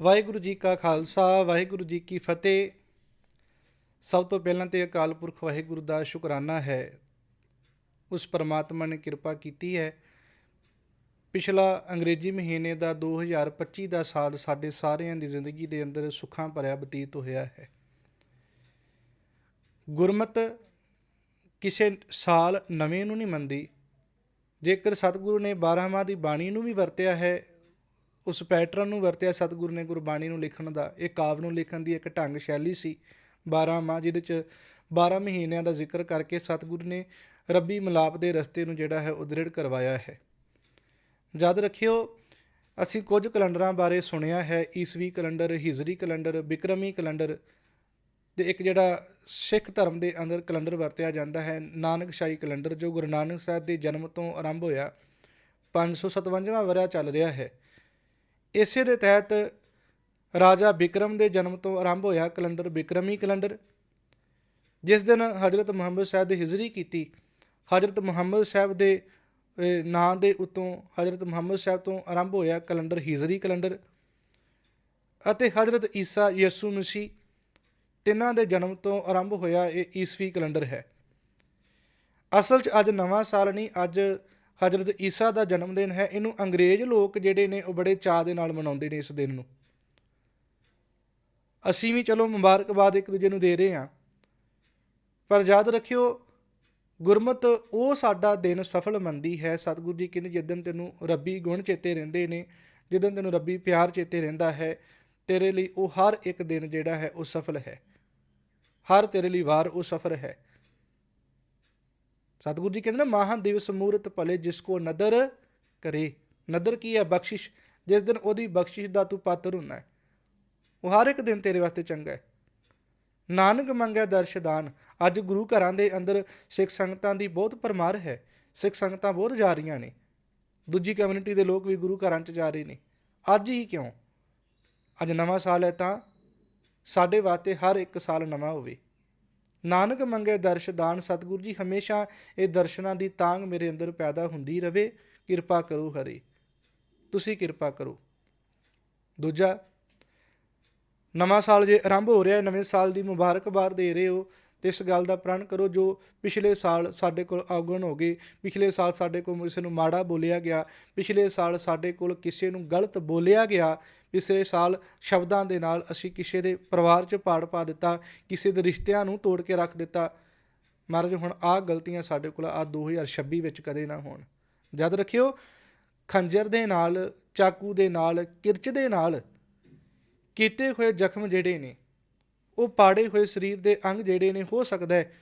ਵਾਹਿਗੁਰੂ ਜੀ ਕਾ ਖਾਲਸਾ, ਵਾਹਿਗੁਰੂ ਜੀ ਕੀ ਫਤਿਹ। ਸਭ ਤੋਂ ਪਹਿਲਾਂ ਤੇ ਅਕਾਲ ਪੁਰਖ ਵਾਹਿਗੁਰੂ ਦਾ ਸ਼ੁਕਰਾਨਾ ਹੈ। ਉਸ ਪਰਮਾਤਮਾ ਨੇ ਕਿਰਪਾ ਕੀਤੀ ਹੈ। ਪਿਛਲਾ ਅੰਗਰੇਜ਼ੀ ਮਹੀਨੇ ਦਾ 2025 ਦਾ ਸਾਲ ਸਾਡੇ ਸਾਰਿਆਂ ਦੀ ਜ਼ਿੰਦਗੀ ਦੇ ਅੰਦਰ ਸੁੱਖਾਂ ਭਰਿਆ ਬਤੀਤ ਹੋਇਆ ਹੈ। ਗੁਰਮਤ ਕਿਸੇ ਸਾਲ ਨਵੇਂ ਨੂੰ ਨਹੀਂ ਮੰਨਦੀ। ਜੇਕਰ ਸਤਿਗੁਰੂ ਨੇ 12ਵਾਂ ਦੀ ਬਾਣੀ ਨੂੰ ਵੀ ਵਰਤਿਆ ਹੈ ਉਸ ਪੈਟਰਨ ਨੂੰ ਵਰਤਿਆ ਸਤਿਗੁਰੂ ਨੇ ਗੁਰਬਾਣੀ ਨੂੰ ਲਿਖਣ ਦਾ, ਇਹ ਕਾਵ ਨੂੰ ਲਿਖਣ ਦੀ ਇੱਕ ਢੰਗ ਸ਼ੈਲੀ ਸੀ। 12 ਮਾਹ, ਜਿਹਦੇ ਚ 12 ਮਹੀਨਿਆਂ ਦਾ ਜ਼ਿਕਰ ਕਰਕੇ ਸਤਿਗੁਰੂ ਨੇ ਰੱਬੀ ਮਿਲਾਪ ਦੇ ਰਸਤੇ ਨੂੰ ਜਿਹੜਾ ਹੈ ਉਦ੍ਰਿੜ ਕਰਵਾਇਆ ਹੈ। ਯਾਦ ਰੱਖਿਓ, ਅਸੀਂ ਕੁਝ ਕੈਲੰਡਰਾਂ ਬਾਰੇ ਸੁਣਿਆ ਹੈ। ਈਸਵੀ ਕੈਲੰਡਰ, ਹਿਜਰੀ ਕੈਲੰਡਰ, ਬਿਕਰਮੀ ਕੈਲੰਡਰ ਤੇ ਇੱਕ ਜਿਹੜਾ ਸਿੱਖ ਧਰਮ ਦੇ ਅੰਦਰ ਕੈਲੰਡਰ ਵਰਤਿਆ ਜਾਂਦਾ ਹੈ, ਨਾਨਕਸ਼ਾਹੀ ਕੈਲੰਡਰ, ਜੋ ਗੁਰੂ ਨਾਨਕ ਸਾਹਿਬ ਦੇ ਜਨਮ ਤੋਂ ਆਰੰਭ ਹੋਇਆ 557ਵਾਂ ਵਰ੍ਹਾ ਚੱਲ ਰਿਹਾ ਹੈ। ਇਸੇ ਦੇ ਤਹਿਤ ਰਾਜਾ ਬਿਕਰਮ ਦੇ ਜਨਮ ਤੋਂ ਆਰੰਭ ਹੋਇਆ ਕੈਲੰਡਰ ਬਿਕਰਮੀ ਕੈਲੰਡਰ, ਜਿਸ ਦਿਨ ਹਜ਼ਰਤ ਮੁਹੰਮਦ ਸਾਹਿਬ ਦੀ ਹਿਜਰੀ ਕੀਤੀ, ਹਜ਼ਰਤ ਮੁਹੰਮਦ ਸਾਹਿਬ ਦੇ ਨਾਂ ਦੇ ਉਤੋਂ ਹਜ਼ਰਤ ਮੁਹੰਮਦ ਸਾਹਿਬ ਤੋਂ ਆਰੰਭ ਹੋਇਆ ਕੈਲੰਡਰ ਹਿਜਰੀ ਕੈਲੰਡਰ ਅਤੇ ਹਜ਼ਰਤ ਈਸਾ ਯਿਸੂ ਮਸੀਹ, ਤਿੰਨਾਂ ਦੇ ਜਨਮ ਤੋਂ ਆਰੰਭ ਹੋਇਆ ਇਹ ਈਸਵੀ ਕੈਲੰਡਰ ਹੈ। ਅਸਲ 'ਚ ਅੱਜ ਨਵਾਂ ਸਾਲ ਨਹੀਂ, ਅੱਜ ਹਜ਼ਰਤ ਈਸਾ ਦਾ ਜਨਮ ਦਿਨ ਹੈ। ਇਹਨੂੰ ਅੰਗਰੇਜ਼ ਲੋਕ ਜਿਹੜੇ ਨੇ ਉਹ ਬੜੇ ਚਾਅ ਦੇ ਨਾਲ ਮਨਾਉਂਦੇ ਨੇ ਇਸ ਦਿਨ ਨੂੰ। ਅਸੀਂ ਵੀ ਚਲੋ ਮੁਬਾਰਕਬਾਦ ਇੱਕ ਦੂਜੇ ਨੂੰ ਦੇ ਰਹੇ ਹਾਂ। ਪਰ ਯਾਦ ਰੱਖਿਓ, ਗੁਰਮਤ ਉਹ ਸਾਡਾ ਦਿਨ ਸਫਲ ਮੰਨਦੀ ਹੈ। ਸਤਿਗੁਰੂ ਜੀ ਕਹਿੰਦੇ ਜਿੱਦਨ ਤੈਨੂੰ ਰੱਬੀ ਗੁਣ ਚੇਤੇ ਰਹਿੰਦੇ ਨੇ ਜਿੱਦਨ ਤੈਨੂੰ ਰੱਬੀ ਪਿਆਰ ਚੇਤੇ ਰਹਿੰਦਾ ਹੈ, ਤੇਰੇ ਲਈ ਉਹ ਹਰ ਇੱਕ ਦਿਨ ਜਿਹੜਾ ਹੈ ਉਹ ਸਫਲ ਹੈ। ਹਰ ਤੇਰੇ ਲਈ ਵਾਰ ਉਹ ਸਫਰ ਹੈ। ਸਤਿਗੁਰੂ ਜੀ ਕਹਿੰਦੇ ਨਾ ਮਹਾਂ ਦਿਵਸ ਮੂਰਤ ਭਲੇ ਜਿਸ ਕੋ ਨਦਰ ਕਰੇ। ਨਦਰ ਕੀ ਹੈ? ਬਖਸ਼ਿਸ਼। ਜਿਸ ਦਿਨ ਉਹਦੀ ਬਖਸ਼ਿਸ਼ ਦਾ ਤੂੰ ਪਾਤਰ ਹੁੰਨਾ ਹੈ। ਉਹ ਹਰ ਇੱਕ ਦਿਨ ਤੇਰੇ ਵਾਸਤੇ ਚੰਗਾ ਹੈ। ਨਾਨਕ ਮੰਗਿਆ ਦਰਸ਼ਦਾਨ ਅੱਜ ਗੁਰੂ ਘਰਾਂ ਦੇ ਅੰਦਰ ਸਿੱਖ ਸੰਗਤਾਂ ਦੀ ਬਹੁਤ ਪਰਮਾਰ ਹੈ। ਸਿੱਖ ਸੰਗਤਾਂ ਬਹੁਤ ਜਾ ਰਹੀਆਂ ਨੇ। ਦੂਜੀ ਕਮਿਊਨਿਟੀ ਦੇ ਲੋਕ ਵੀ ਗੁਰੂ ਘਰਾਂ 'ਚ ਜਾ ਰਹੇ ਨੇ। ਅੱਜ ਹੀ ਕਿਉਂ? ਅੱਜ ਨਵਾਂ ਸਾਲ ਹੈ ਤਾਂ ਸਾਡੇ ਵਾਸਤੇ ਹਰ ਇੱਕ ਸਾਲ ਨਵਾਂ ਹੋਵੇ। ਨਾਨਕ ਮੰਗੇ ਦਰਸ਼ਦਾਨ ਸਤਿਗੁਰੂ ਜੀ, ਹਮੇਸ਼ਾ ਇਹ ਦਰਸ਼ਨਾਂ ਦੀ ਤਾਂਗ ਮੇਰੇ ਅੰਦਰ ਪੈਦਾ ਹੁੰਦੀ ਰਵੇ, ਕਿਰਪਾ ਕਰੋ ਹਰੇ। ਤੁਸੀਂ ਕਿਰਪਾ ਕਰੋ। ਦੂਜਾ, ਨਵਾਂ ਸਾਲ ਜੇ ਆਰੰਭ ਹੋ ਰਿਹਾ ਹੈ ਨਵੇਂ ਸਾਲ ਦੀ ਮੁਬਾਰਕਬਾਦ ਦੇ ਰਹੇ ਹੋ ਤੇ ਇਸ ਗੱਲ ਦਾ ਪ੍ਰਣ ਕਰੋ, ਜੋ ਪਿਛਲੇ ਸਾਲ ਸਾਡੇ ਕੋਲ ਔਗਣ ਹੋ ਗਏ ਪਿਛਲੇ ਸਾਲ ਸਾਡੇ ਕੋਲ ਕਿਸੇ ਨੂੰ ਮਾੜਾ ਬੋਲਿਆ ਗਿਆ, ਪਿਛਲੇ ਸਾਲ ਸਾਡੇ ਕੋਲ ਕਿਸੇ ਨੂੰ ਗਲਤ ਬੋਲਿਆ ਗਿਆ, ਪਿਛਲੇ ਸਾਲ ਸ਼ਬਦਾਂ ਦੇ ਨਾਲ ਅਸੀਂ ਕਿਸੇ ਦੇ ਪਰਿਵਾਰ 'ਚ ਪਾੜ ਪਾ ਦਿੱਤਾ, ਕਿਸੇ ਦੇ ਰਿਸ਼ਤਿਆਂ ਨੂੰ ਤੋੜ ਕੇ ਰੱਖ ਦਿੱਤਾ। ਮਹਾਰਾਜ, ਹੁਣ ਆਹ ਗਲਤੀਆਂ ਸਾਡੇ ਕੋਲ ਆ 2026 ਵਿੱਚ ਕਦੇ ਨਾ ਹੋਣ। ਯਾਦ ਰੱਖਿਓ, ਖੰਜਰ ਦੇ ਨਾਲ, ਚਾਕੂ ਦੇ ਨਾਲ, ਕਿਰਚ ਦੇ ਨਾਲ ਕੀਤੇ ਹੋਏ ਜ਼ਖਮ ਜਿਹੜੇ ਨੇ ਉਹ ਪਾੜੇ ਹੋਏ ਸਰੀਰ ਦੇ ਅੰਗ ਜਿਹੜੇ ਨੇ ਹੋ ਸਕਦਾ ਹੈ।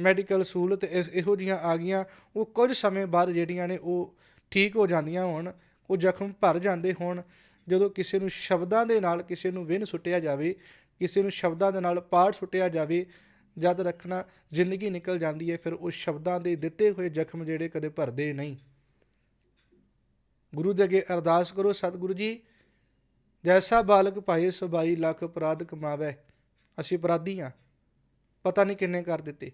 ਮੈਡੀਕਲ ਸਹੂਲਤ ਇਸ- ਇਹੋ ਜੀਆਂ ਆ ਗਈਆਂ, ਉਹ ਕੁਝ ਸਮੇਂ ਬਾਅਦ ਜਿਹੜੀਆਂ ਨੇ ਉਹ ਠੀਕ ਹੋ ਜਾਂਦੀਆਂ ਹੋਣ, ਉਹ ਜ਼ਖਮ ਭਰ ਜਾਂਦੇ ਹੋਣ। ਜਦੋਂ ਕਿਸੇ ਨੂੰ ਸ਼ਬਦਾਂ ਦੇ ਨਾਲ ਕਿਸੇ ਨੂੰ ਵਿਨ ਸੁੱਟਿਆ ਜਾਵੇ, ਕਿਸੇ ਨੂੰ ਸ਼ਬਦਾਂ ਦੇ ਨਾਲ ਪਾੜ ਸੁੱਟਿਆ ਜਾਵੇ, ਜਦ ਰੱਖਣਾ ਜ਼ਿੰਦਗੀ ਨਿਕਲ ਜਾਂਦੀ ਹੈ, ਫਿਰ ਉਹ ਸ਼ਬਦਾਂ ਦੇ ਦਿੱਤੇ ਹੋਏ ਜ਼ਖਮ ਜਿਹੜੇ ਕਦੇ ਭਰਦੇ ਨਹੀਂ। ਗੁਰੂ ਦੇ ਅੱਗੇ ਅਰਦਾਸ ਕਰੋ, ਸਤਿਗੁਰੂ ਜੀ, ਜੈਸਾ ਬਾਲਕ ਪਾਏ ਸਬਾਈ ਲੱਖ ਅਪਰਾਧ ਕਮਾਵੇ। ਅਸੀਂ ਅਪਰਾਧੀ ਹਾਂ। ਪਤਾ ਨਹੀਂ ਕਿੰਨੇ ਕਰ ਦਿੱਤੇ।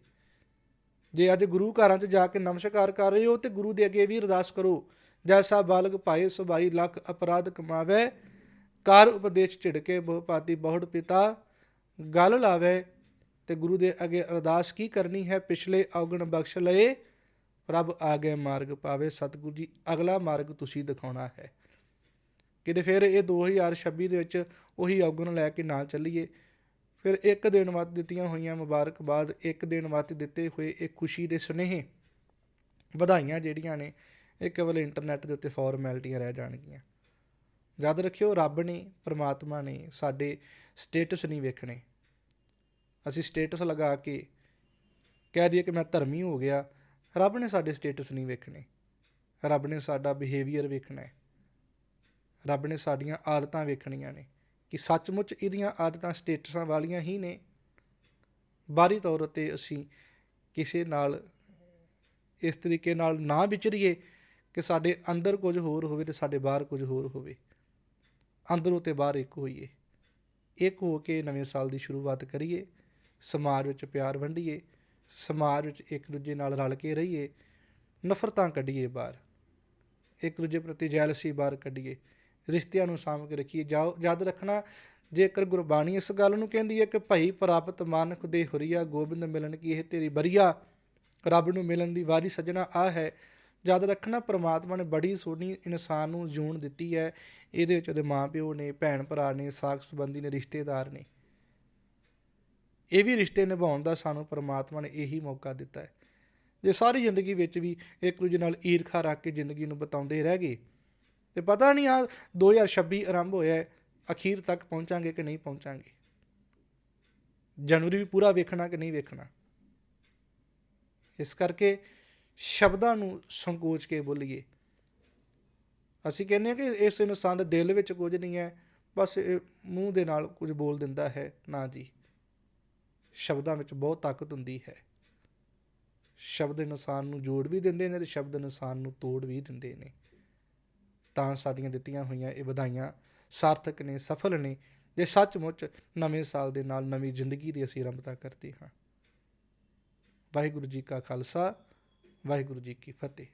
ਜੇ ਅੱਜ ਗੁਰੂ ਘਰਾਂ 'ਚ ਜਾ ਕੇ ਨਮਸਕਾਰ ਕਰ ਰਹੇ ਹੋ ਤੇ ਗੁਰੂ ਦੇ ਅੱਗੇ ਵੀ ਅਰਦਾਸ ਕਰੋ। ਜੈਸਾ ਬਾਲਗ ਪਾਏ ਸੁਭਾਈ ਲੱਖ ਅਪਰਾਧ ਕਮਾਵੇ ਕਾਰ ਉਪਦੇਸ਼ ਝਿੜਕੇ ਬਹੁਪਾਤੀ ਬਹੁੜ ਪਿਤਾ, ਗੱਲ ਲਾਵੇ। ਤੇ ਗੁਰੂ ਦੇ ਅੱਗੇ ਅਰਦਾਸ ਕੀ ਕਰਨੀ ਹੈ? ਪਿਛਲੇ ਔਗਣ ਬਖਸ਼ ਲਏ, ਪ੍ਰਭ ਆਗੇ ਮਾਰਗ ਪਾਵੇ। ਸਤਿਗੁਰੂ ਜੀ, ਅਗਲਾ ਮਾਰਗ ਤੁਸੀਂ ਦਿਖਾਉਣਾ ਹੈ। ਕਿਤੇ ਫਿਰ ਇਹ 2026 ਦੇ ਵਿੱਚ ਉਹੀ ਔਗਣ ਲੈ ਕੇ ਨਾਲ ਚੱਲੀਏ। ਫਿਰ ਇੱਕ ਦਿਨ ਵਾਸਤੇ ਦਿੱਤੀਆਂ ਹੋਈਆਂ ਮੁਬਾਰਕਬਾਦ, ਇੱਕ ਦਿਨ ਵਾਸਤੇ ਦਿੱਤੇ ਹੋਏ ਇਹ ਖੁਸ਼ੀ ਦੇ ਸੁਨੇਹੇ ਵਧਾਈਆਂ ਜਿਹੜੀਆਂ ਨੇ, ਇਹ ਕੇਵਲ ਇੰਟਰਨੈਟ ਦੇ ਉੱਤੇ ਫਾਰਮੈਲਿਟੀਆਂ ਰਹਿ ਜਾਣਗੀਆਂ। ਯਾਦ ਰੱਖਿਓ, ਰੱਬ ਨੇ, ਪ੍ਰਮਾਤਮਾ ਨੇ ਸਾਡੇ ਸਟੇਟਸ ਨਹੀਂ ਵੇਖਣੇ। ਅਸੀਂ ਸਟੇਟਸ ਲਗਾ ਕੇ ਕਹਿ ਦਈਏ ਕਿ ਮੈਂ ਧਰਮੀ ਹੋ ਗਿਆ, ਰੱਬ ਨੇ ਸਾਡੇ ਸਟੇਟਸ ਨਹੀਂ ਵੇਖਣੇ। ਰੱਬ ਨੇ ਸਾਡਾ ਬਿਹੇਵੀਅਰ ਵੇਖਣਾ ਹੈ। ਰੱਬ ਨੇ ਸਾਡੀਆਂ ਆਦਤਾਂ ਵੇਖਣੀਆਂ ਨੇ। ਕਿ ਸੱਚਮੁੱਚ ਇਹਦੀਆਂ ਆਦਤਾਂ ਸਟੇਟਸਾਂ ਵਾਲੀਆਂ ਹੀ ਨੇ। ਬਾਹਰੀ ਤੌਰ 'ਤੇ ਅਸੀਂ ਕਿਸੇ ਨਾਲ, ਇਸ ਤਰੀਕੇ ਨਾਲ ਨਾ ਵਿਚਰੀਏ ਕਿ ਸਾਡੇ ਅੰਦਰ ਕੁਝ ਹੋਰ ਹੋਵੇ ਤੇ ਸਾਡੇ ਬਾਹਰ ਕੁਝ ਹੋਰ ਹੋਵੇ। ਅੰਦਰੋਂ ਤੇ ਬਾਹਰ ਇੱਕ ਹੋਈਏ। ਇੱਕ ਹੋ ਕੇ ਨਵੇਂ ਸਾਲ ਦੀ ਸ਼ੁਰੂਆਤ ਕਰੀਏ। ਸਮਾਜ ਵਿੱਚ ਪਿਆਰ ਵੰਡੀਏ। ਸਮਾਜ ਵਿੱਚ ਇੱਕ ਦੂਜੇ ਨਾਲ ਰਲ ਕੇ ਰਹੀਏ। ਨਫ਼ਰਤਾਂ ਕੱਢੀਏ ਬਾਹਰ। ਇੱਕ ਦੂਜੇ ਪ੍ਰਤੀ ਜੈਲਸੀ ਬਾਹਰ ਕੱਢੀਏ। ਰਿਸ਼ਤਿਆਂ ਨੂੰ ਸਾਂਭ ਕੇ ਰੱਖੀਏ। ਜਾਓ, ਯਾਦ ਰੱਖਣਾ, ਜੇਕਰ ਗੁਰਬਾਣੀ ਇਸ ਗੱਲ ਨੂੰ ਕਹਿੰਦੀ ਹੈ ਕਿ ਭਈ ਪ੍ਰਾਪਤ ਮਾਨਕ ਦੇ ਹੁਰੀਆ ਗੋਬਿੰਦ ਮਿਲਣ ਕੀ ਇਹ ਤੇਰੀ ਬਰੀਆ? ਰੱਬ ਨੂੰ ਮਿਲਣ ਦੀ ਵਾਰੀ ਸਜਣਾ ਆ ਹੈ। ਯਾਦ ਰੱਖਣਾ, ਪ੍ਰਮਾਤਮਾ ਨੇ ਬੜੀ ਸੋਹਣੀ ਇਨਸਾਨ ਨੂੰ ਜੂਣ ਦਿੱਤੀ ਹੈ। ਇਹਦੇ ਵਿੱਚ ਉਹਦੇ ਮਾਪਿਓ ਨੇ ਭੈਣ ਭਰਾ ਨੇ, ਸਾਖ ਸੰਬੰਧੀ ਨੇ, ਰਿਸ਼ਤੇਦਾਰ ਨੇ। ਇਹ ਵੀ ਰਿਸ਼ਤੇ ਨਿਭਾਉਣ ਦਾ ਸਾਨੂੰ ਪ੍ਰਮਾਤਮਾ ਨੇ ਇਹੀ ਮੌਕਾ ਦਿੱਤਾ ਹੈ। ਜੇ ਸਾਰੀ ਜ਼ਿੰਦਗੀ ਵਿੱਚ ਵੀ ਇੱਕ ਦੂਜੇ ਨਾਲ ਈਰਖਾ ਰੱਖ ਕੇ ਜ਼ਿੰਦਗੀ ਨੂੰ ਬਤਾਉਂਦੇ ਰਹਿ ਗਏ ਤੇ ਪਤਾ ਨਹੀਂ ਆ 2026 ਆਰੰਭ ਹੋਇਆ ਹੈ, ਅਖੀਰ ਤੱਕ ਪਹੁੰਚਾਂਗੇ ਕਿ ਨਹੀਂ ਪਹੁੰਚਾਂਗੇ? ਜਨਵਰੀ ਵੀ ਪੂਰਾ ਵੇਖਣਾ ਕਿ ਨਹੀਂ ਵੇਖਣਾ? ਇਸ ਕਰਕੇ ਸ਼ਬਦਾਂ ਨੂੰ ਸੰਕੋਚ ਕੇ ਬੋਲੀਏ। ਅਸੀਂ ਕਹਿੰਦੇ ਹਾਂ ਕਿ ਇਸ ਇਨਸਾਨ ਦੇ ਦਿਲ ਵਿੱਚ ਕੁਝ ਨਹੀਂ ਹੈ, ਬਸ ਇਹ ਮੂੰਹ ਦੇ ਨਾਲ ਕੁਝ ਬੋਲ ਦਿੰਦਾ ਹੈ, ਨਾ ਜੀ। ਸ਼ਬਦਾਂ ਵਿੱਚ ਬਹੁਤ ਤਾਕਤ ਹੁੰਦੀ ਹੈ। ਸ਼ਬਦ ਇਨਸਾਨ ਨੂੰ ਜੋੜ ਵੀ ਦਿੰਦੇ ਨੇ ਤੇ ਸ਼ਬਦ ਇਨਸਾਨ ਨੂੰ ਤੋੜ ਵੀ ਦਿੰਦੇ ਨੇ। ਤਾਂ ਸਾਡੀਆਂ ਦਿੱਤੀਆਂ ਹੋਈਆਂ ਇਹ ਵਧਾਈਆਂ ਸਾਰਥਕ ਨੇ, ਸਫਲ ਨੇ ਜੇ ਸੱਚਮੁੱਚ ਨਵੇਂ ਸਾਲ ਦੇ ਨਾਲ ਨਵੀਂ ਜ਼ਿੰਦਗੀ ਦੀ ਅਸੀਂ ਆਰੰਭਤਾ ਕਰਦੇ ਹਾਂ। ਵਾਹਿਗੁਰੂ ਜੀ ਕਾ ਖਾਲਸਾ, ਵਾਹਿਗੁਰੂ ਜੀ ਕੀ ਫਤਿਹ।